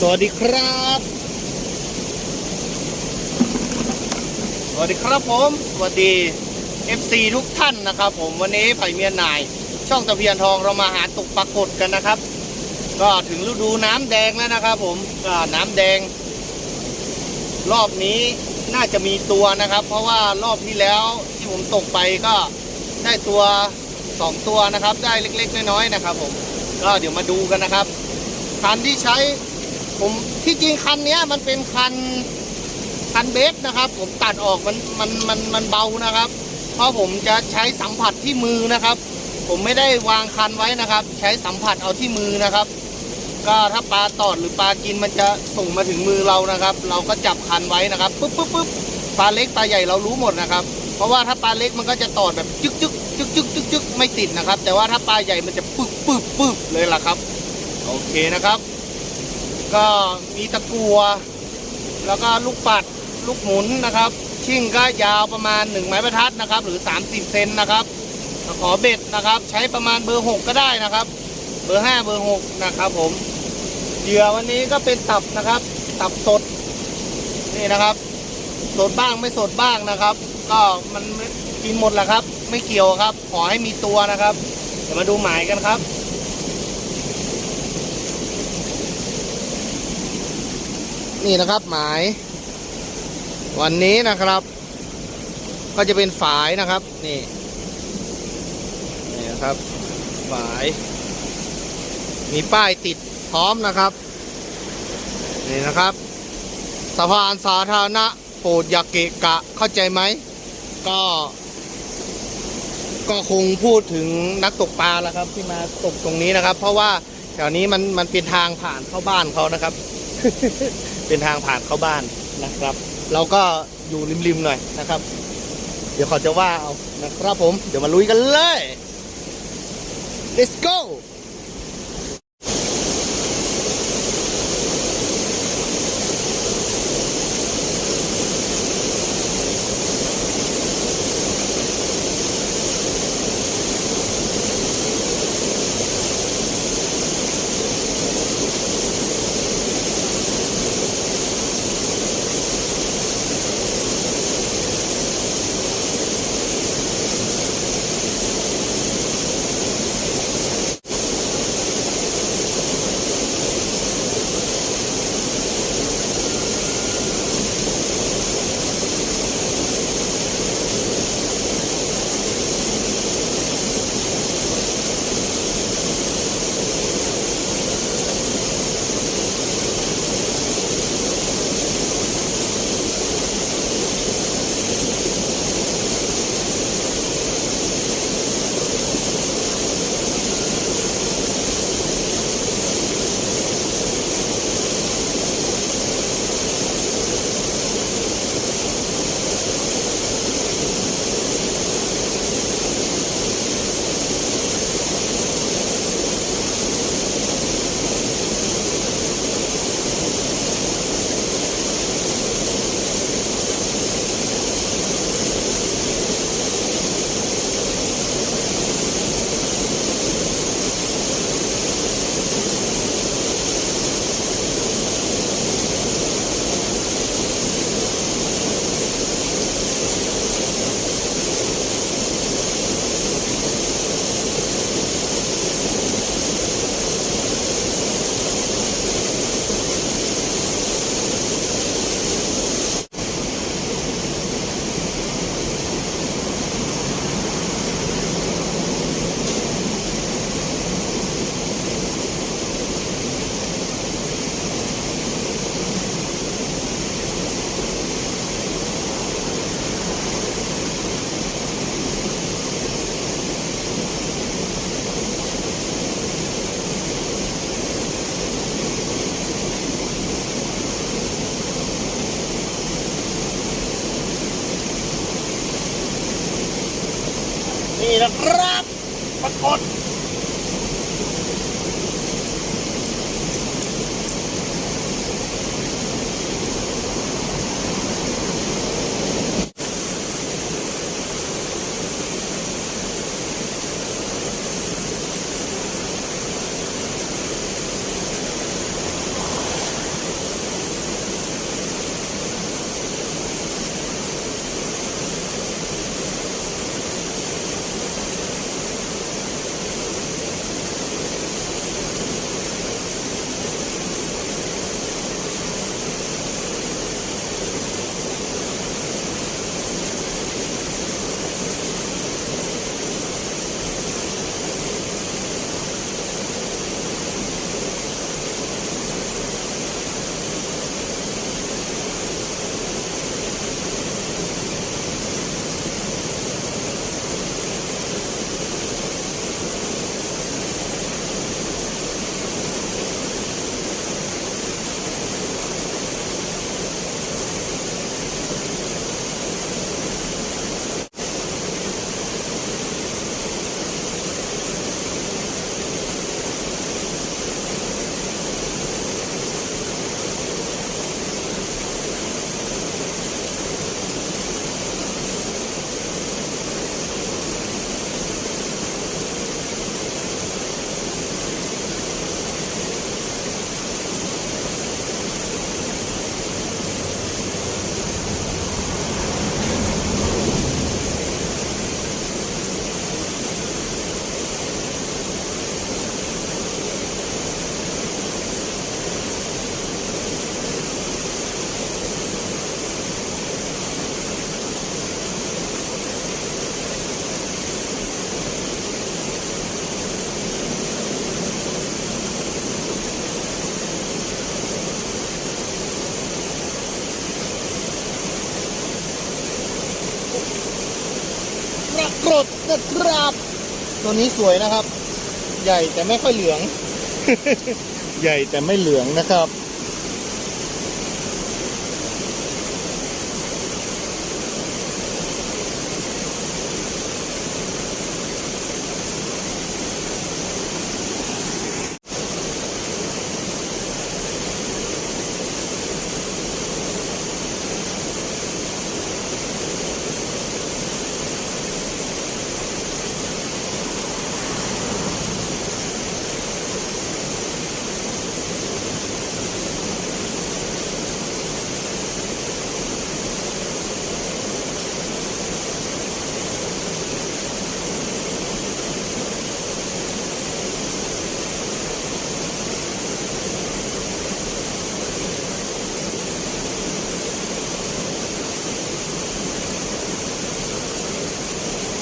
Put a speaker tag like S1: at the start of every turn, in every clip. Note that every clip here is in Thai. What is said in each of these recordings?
S1: สวัสดีครับ สวัสดีครับผม สวัสดี FC ทุกท่านนะครับ ผมวันนี้ไผ่เมียนนาย ช่องตะเพียนทองเรามาหาตกปรากฏกันนะครับ ก็ถึงฤดูน้ำแดงแล้วนะครับผมก็น้ำแดง รอบนี้น่าจะมีตัวนะครับ เพราะว่ารอบที่แล้วที่ผมตกไปก็ได้ตัวสองตัวนะครับ ได้เล็กๆน้อยๆนะครับ ผมก็เดี๋ยวมาดูกันนะครับคันที่ใช้ ผมที่จริงคันนี้มันเป็นคันคันเบสนะครับ ผมตัดออกมันมันมันมันเบานะครับ เพราะผมจะใช้สัมผัสที่มือนะครับ ผมไม่ได้วางคันไว้นะครับ ใช้สัมผัสเอาที่มือนะครับ ก็ถ้าปลาตอดหรือปลากินมันจะส่งมาถึงมือเรานะครับ เราก็จับคันไว้นะครับปุ๊บปุ๊บปุ๊บปลาเล็กปลาใหญ่เรารู้หมดนะครับ เพราะว่าถ้าปลาเล็กมันก็จะตอดแบบจึ๊กจึ๊กจึ๊กจึ๊กจึ๊กจึ๊กไม่ติดนะครับ แต่ว่าถ้าปลาใหญ่มันจะปึ๊บปึ๊บปึ๊บเลยล่ะครับ โอเคนะครับ ก็มีตะกัว แล้วก็ลูกปัดลูกหมุนนะครับ ชิ่งก็ยาวประมาณ 1 ไม้บรรทัดนะครับ หรือ 30 เซนนะครับขอเบ็ดนะครับ ใช้ประมาณเบอร์ 6 ก็ได้นะครับ เบอร์ 5 เบอร์ 6 นะครับผมเหยื่อวันนี้ก็เป็นตับนะครับ ตับสดนี่นะครับ สดบ้างไม่สดบ้างนะครับ ก็มันกินหมดแหละครับ ไม่เกี่ยวครับ ขอให้มีตัวนะครับ เดี๋ยวมาดูหมายกันครับ นี่นะครับหมาย วันนี้นะครับ ก็จะเป็นฝายนะครับ นี่นี่นะครับ ฝาย มีป้ายติดพร้อมนะครับ นี่นะครับสะพานสาธารณะโปรดอยาเกะกะเข้าใจไหม ก็ ก็คงพูดถึงนักตกปลาแล้วครับ ที่มาตกตรงนี้นะครับ เพราะว่าแถวนี้มันมันเป็นทางผ่านเข้าบ้านเขานะครับ เป็นทางผ่านเข้าบ้านนะครับ เราก็อยู่ริมๆหน่อยนะครับ เดี๋ยวเขาจะว่าเอานะครับผม เดี๋ยวมาลุยกันเลย let's go not นะครับ ตัวนี้สวยนะครับ ใหญ่แต่ไม่ค่อยเหลือง ใหญ่แต่ไม่เหลืองนะครับ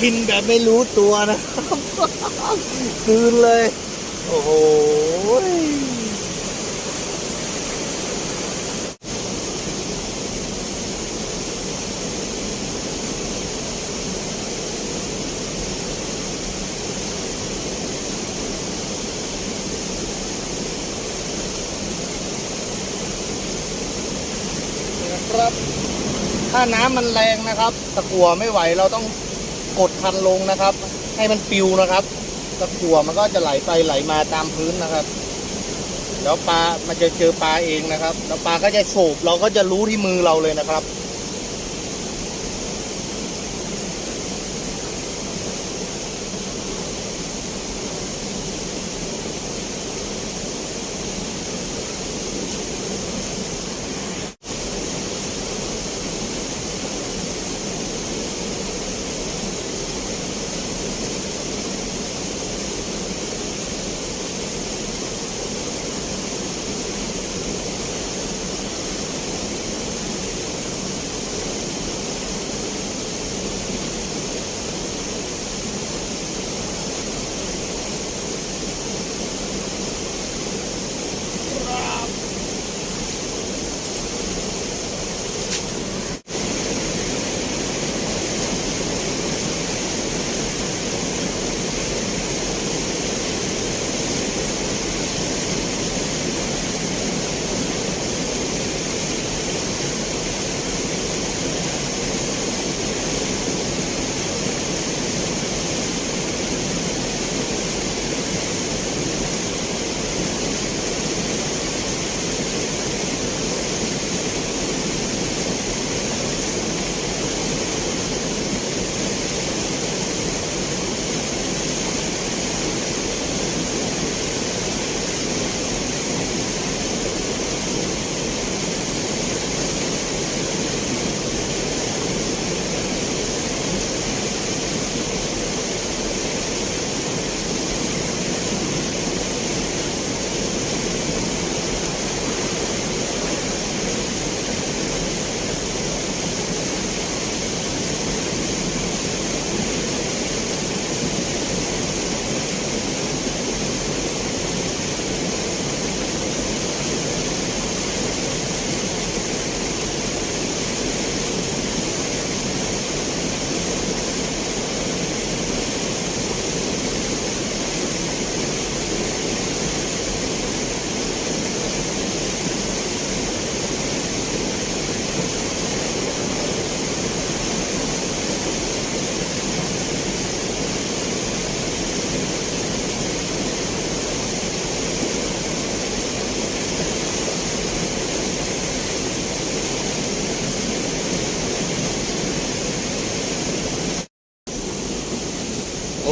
S1: กินแบบไม่รู้ตัวนะครับคืนเลย โอ้โหนะครับ ถ้าน้ำมันแรงนะครับ ตะกัวไม่ไหวเราต้อง กดคันลงนะครับ ให้มันปิวนะครับตะกั่วมันก็จะไหลไปไหลมาตามพื้นนะครับแล้วปลามันจะเจอปลาเองนะครับ แล้วปลาก็จะโฉบเราก็จะรู้ที่มือเราเลยนะครับ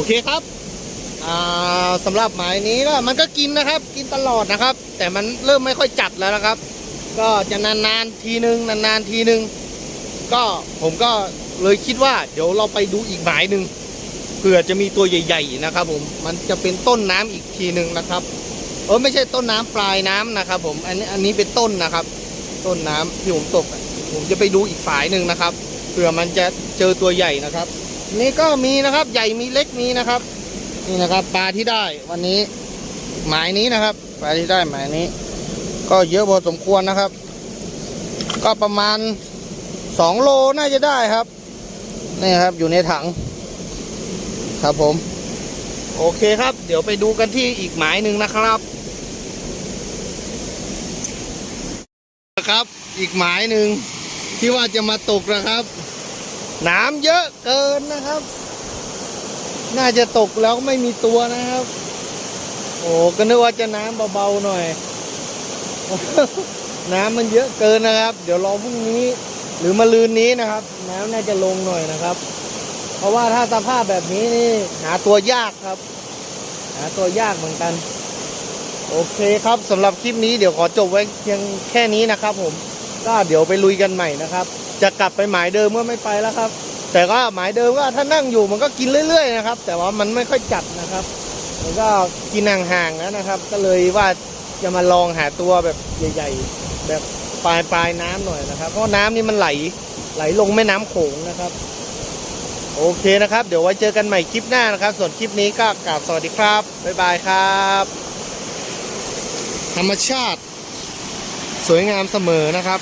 S1: เคครับอ่าสำหรับหมายนี้ก็มันก็กินนะครับ กินตลอดนะครับ แต่มันเริ่มไม่ค่อยจัดแล้วนะครับ ก็จะนานๆทีนึงนานๆทีนึง ก็ผมก็เลยคิดว่า เดี๋ยวเราไปดูอีกหมายหนึ่งเผื่อจะมีตัวใหญ่ ๆ นะครับ ผมมันจะเป็นต้นน้ำอีกทีหนึ่งนะครับเออไม่ใช่ต้นน้ำปลายน้ำนะครับ ผมอันนี้อันนี้เป็นต้นนะครับ ต้นน้ำที่ผมตกผมจะไปดูอีกฝายหนึ่งนะครับเผื่อมันจะเจอตัวใหญ่นะครับ นี่ก็มีนะครับ ใหญ่มีเล็กมีนะครับ นี่นะครับ ปลาที่ได้วันนี้ หมายนี้นะครับ ปลาที่ได้หมายนี้ ก็เยอะพอสมควรนะครับ ก็ประมาณสองโลน่าจะได้ครับ นี่ครับอยู่ในถัง ครับผม โอเคครับ เดี๋ยวไปดูกันที่อีกหมายหนึ่งนะครับนะครับ อีกหมายหนึ่งที่ว่าจะมาตกนะครับ น้ำเยอะเกินนะครับ น่าจะตกแล้วไม่มีตัวนะครับ โอ้ก็นึกว่าจะน้ำเบาๆหน่อย น้ำมันเยอะเกินนะครับ เดี๋ยวรอพรุ่งนี้ หรือมาลืนนี้นะครับ น้ำน่าจะลงหน่อยนะครับ เพราะว่าถ้าสภาพแบบนี้นี่หาตัวยากครับ หาตัวยากเหมือนกัน โอเคครับสำหรับคลิปนี้เดี๋ยวขอจบไว้เพียงแค่นี้นะครับ ผม ก็เดี๋ยวไปลุยกันใหม่นะครับ จะกลับไปหมายเดิมก็ไม่ไปแล้วครับ แต่ก็หมายเดิมก็ถ้านั่งอยู่มันก็กินเรื่อยๆนะครับ แต่ว่ามันไม่ค่อยจัดนะครับมันก็กินห่างๆแล้วนะครับ ก็เลยว่าจะมาลองหาตัวแบบใหญ่ๆ แบบปลายปลายๆน้ำหน่อยนะครับ เพราะน้ำนี่มันไหลไหลลงแม่น้ำโขงนะครับ โอเคนะครับ เดี๋ยวไว้เจอกันใหม่คลิปหน้านะครับ ส่วนคลิปนี้ก็กราบสวัสดีครับบ๊ายบายครับ ธรรมชาติ สวยงามเสมอนะครับ